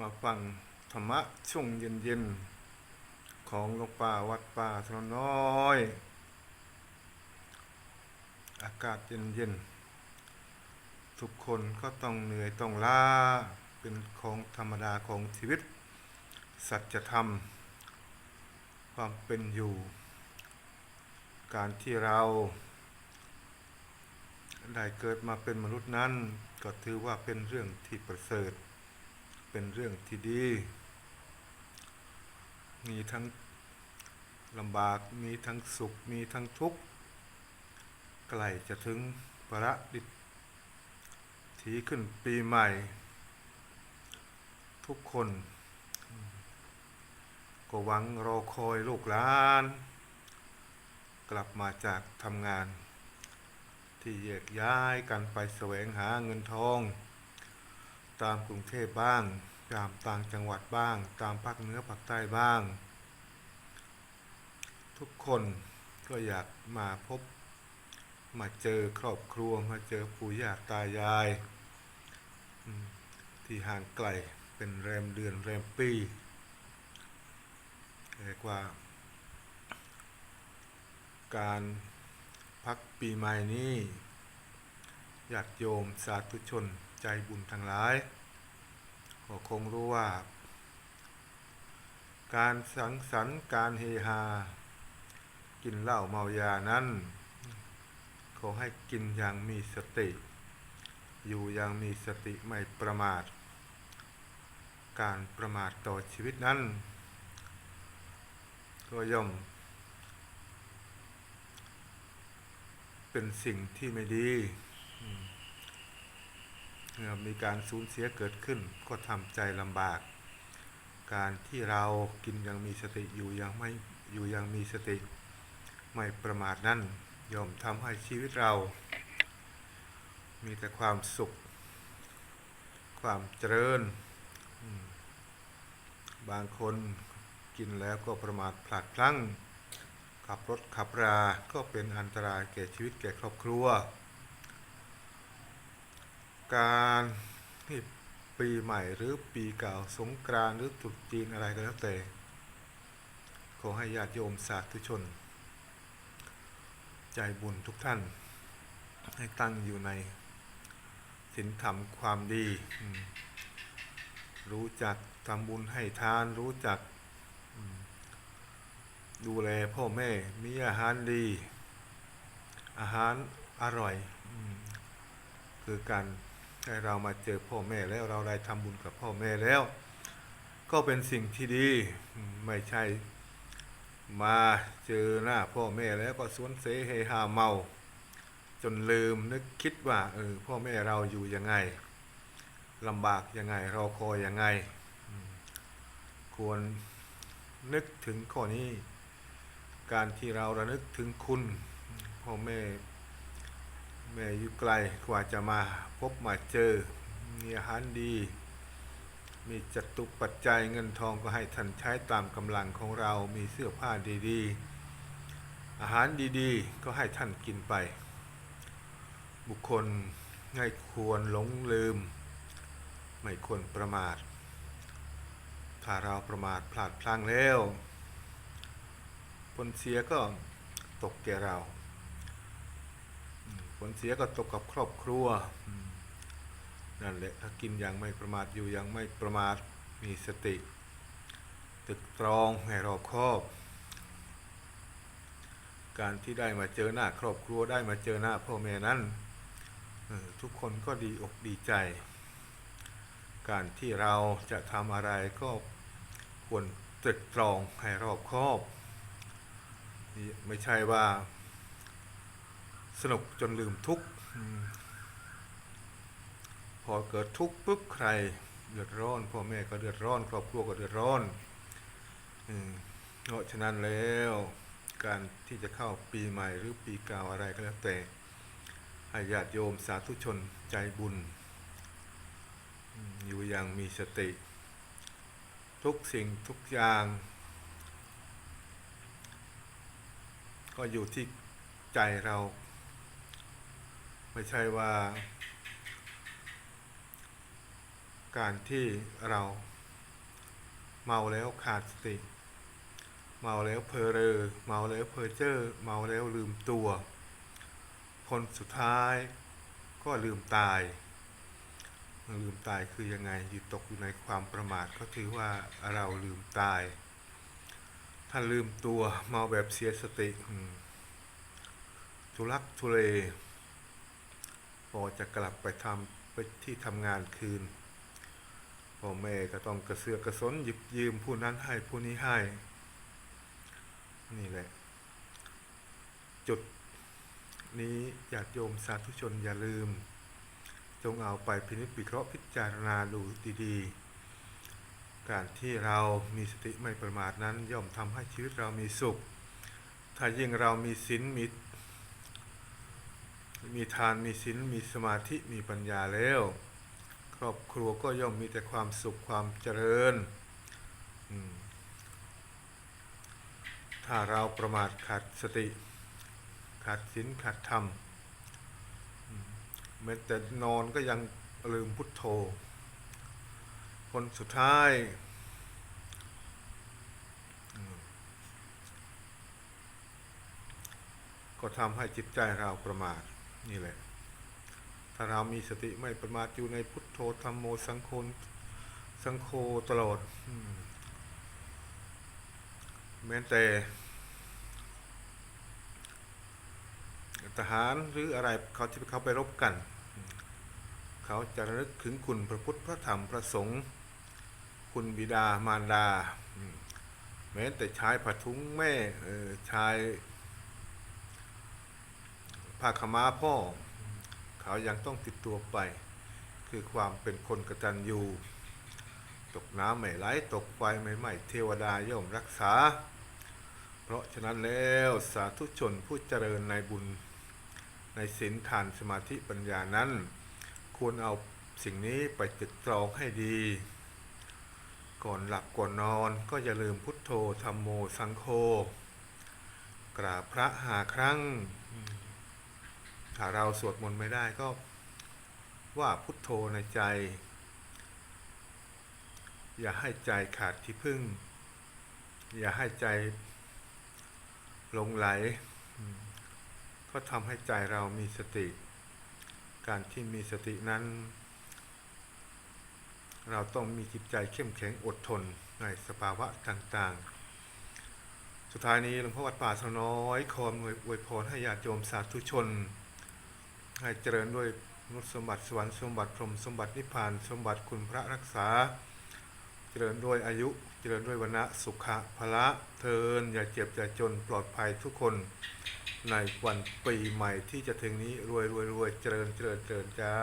มาฟังธรรมะช่วงเย็นๆ ของหลวงป่าวัดป่าสนน้อย อากาศเย็นๆ ทุกคนก็ต้องเหนื่อยต้องล้าเป็นของธรรมดาของชีวิต สัจธรรม ความเป็นอยู่ การที่เรา ได้เกิดมาเป็นมนุษย์นั้น ก็ถือว่าเป็นเรื่องที่ประเสริฐ เป็นเรื่องที่ดี มีทั้งลำบาก มีทั้งสุข มีทั้งทุกข์ ใกล้จะถึงประดิษทีขึ้นปีใหม่ ทุกคน ก็หวังรอคอยลูกหลาน กลับมาจากทำงาน ที่แยกย้ายกันไปแสวงหาเงินทอง ตามกรุงเทพบ้าง ตามต่างจังหวัดบ้าง ตามภาคเหนือภาคใต้บ้าง ทุกคนก็อยากมาพบ มาเจอครอบครัวมาเจอปู่ย่าตายาย ที่ห่างไกลเป็นแรมเดือนแรมปีเรียกว่า การพักปีใหม่นี้ญาติโยมสาธุชนใจบุญทั้งหลาย ก็คงรู้ว่า การสังสรรค์การเฮฮา กินเหล้าเมายานั้น ขอให้กินอย่างมีสติ อยู่อย่างมีสติไม่ประมาท การประมาทต่อชีวิตนั้น ก็ย่อมเป็นสิ่งที่ไม่ดี มเมื่อมีการสูญเสียเกิดขึ้นก็ทำใจลำบาก การที่เรากินย่างมีสติอยู่ย่างไม่อยู่ย่างมีสติ ไม่ประมาทนั้นย่อมทำให้ชีวิตเรา มีแต่ความสุข ความเจริญ บางคนกินแล้วก็ประมาทพลาดพลั้ง ขับรถขับรา ก็เป็นอันตรายแก่ชีวิตแก่ครอบครัว การที่ปีใหม่หรือปีเก่าสงกรานต์หรือตรุษจีนอะไรก็แล้วแต่ ขอให้ญาติโยมสาธุชน ใจบุญทุกท่าน ให้ตั้งอยู่ในศีลธรรมความดี รู้จักทำบุญให้ทานรู้จักดูแลพ่อแม่มีอาหารดี อาหารอร่อยอคือการ ให้เรามาเจอพ่อแม่แล้วเราได้ทำบุญกับพ่อแม่แล้ว ก็เป็นสิ่งที่ดีไม่ใช่มาเจอหน้าพ่อแม่แล้วก็สวนเสเฮฮาเมา จนลืมนึกคิดว่าเออพ่อแม่เราอยู่ยังไงลำบากยังไงรอคอยยังไง ควรนึกถึงข้อนี้ การที่เราระลึกถึงคุณพ่อแม่ แม่อยู่ไกลกว่าจะมาพบมาเจอ มีอาหารดี มีจตุปัจจัยเงินทองก็ให้ท่านใช้ตามกำลังของเรา มีเสื้อผ้าดีๆ อาหารดีๆ ก็ให้ท่านกินไป บุคคลไม่ควรหลงลืม ไม่ควรประมาท ถ้าเราประมาทพลาดพลั้งแล้วผลเสียก็ตกแก่เรา ลเสียก็ตกกับครอบครัวนั่นแหละถ้ากินอย่างไม่ประมาทอยู่อย่างไม่ประมาทมีสติ ตึกตรองให้รอบคอบ การที่ได้มาเจอหน้าครอบครัวได้มาเจอหน้าพ่อแม่นั้นทุกคนก็ดีอกดีใจ การที่เราจะทำอะไรก็ควรตรึกตรองให้รอบคอบ ไม่ใช่ว่า สนุกจนลืมทุกข์พอเกิดทุกข์ปุ๊บใครเดือดร้อนพ่อแม่ก็เดือดร้อน ครอบครัวก็เดือดร้อนเพราะฉะนั้นแล้วการที่จะเข้าปีใหม่หรือปีเก่าอะไรก็แล้วแต่ให้ญาติโยมสาธุชนใจบุญ อยู่อย่างมีสติ ทุกสิ่งทุกอย่าง ก็อยู่ที่ใจเรา ไม่ใช่ว่า การที่เราเมาแล้วขาดสติ เมาแล้วเพอเรอเมาแล้วเพอเจอร์เมาแล้วลืมตัวผลสุดท้ายก็ลืมตาย ลืมตายคือยังไงอยู่ตกอยู่ในความประมาทก็ถือว่าเราลืมตาย ถ้าลืมตัวเมาแบบเสียสติทุลักทุเล พอจะกลับไปทำไปที่ทำงานคืนพ่อแม่ก็ต้องกระเสือกกระสนหยิบยืมผู้นั้นให้ผู้นี้ให้ นี่แหละ จุดนี้ญาติโยมสาธุชนอย่าลืม จงเอาไปพินิจวิเคราะห์พิจารณาดูดีๆ การที่เรามีสติไม่ประมาทนั้นย่อมทำให้ชีวิตเรามีสุข ถ้ายิ่งเรามีศีลมี มีทานมีศีลมีสมาธิมีปัญญาแล้ว ครอบครัวก็ย่อมมีแต่ความสุขความเจริญ ถ้าเราประมาทขาดสติ ขาดศีลขาดธรรมแม้แต่นอนก็ยังลืมพุทโธ คนสุดท้ายก็ทำให้จิตใจเราประมาท นี่แหละ ถ้าเรามีสติไม่ประมาทอยู่ในพุทโธธรรมโมสังโฆสังโฆตลอดอืมแม้แต่ทหารหรืออะไรเขาที่เขาไปรบกัน เขาจะระลึกถึงคุณพระพุทธพระธรรมพระสงฆ์คุณบิดามารดาอืมแม้แต่ชายผ้าทุงแม่ชาย ผ้าขม้าพ่อ เขายังต้องติดตัวไป คือความเป็นคนกระตัญญูตกน้ำไม่ไหลตกไฟไม่ไหม้เทวดาย่อมรักษา เพราะฉะนั้นแล้วสาธุชนผู้เจริญในบุญในศีลทานสมาธิปัญญานั้น ควรเอาสิ่งนี้ไปตึกตรองให้ดี ก่อนหลับก่อนนอนก็อย่าลืมพุทโธธรรมโมสังโฆกราบพระหาครั้ง ถ้าเราสวดมนต์ไม่ได้ก็ว่าพุทโธในใจ อย่าให้ใจขาดที่พึ่ง อย่าให้ใจหลงไหล ก็ทำให้ใจเรามีสติ การที่มีสตินั้น เราต้องมีจิตใจเข้มแข็งอดทนในสภาวะต่างๆ สุดท้ายนี้หลวงพ่อวัดป่าสน้อยขออวยพรให้ญาติโยมสาธุชน ให้เจริญด้วยนุสมบัติสวรรค์สมบัติพรหมสมบัตินิพพานสมบัติคุณพระรักษา เจริญด้วยอายุ เจริญด้วยวรรณะสุขะพละเทินอย่าเจ็บอย่าจนปลอดภัยทุกคนในวันปีใหม่ที่จะถึงนี้รวยรวยรวยเจริญเจริญเจริญจ้า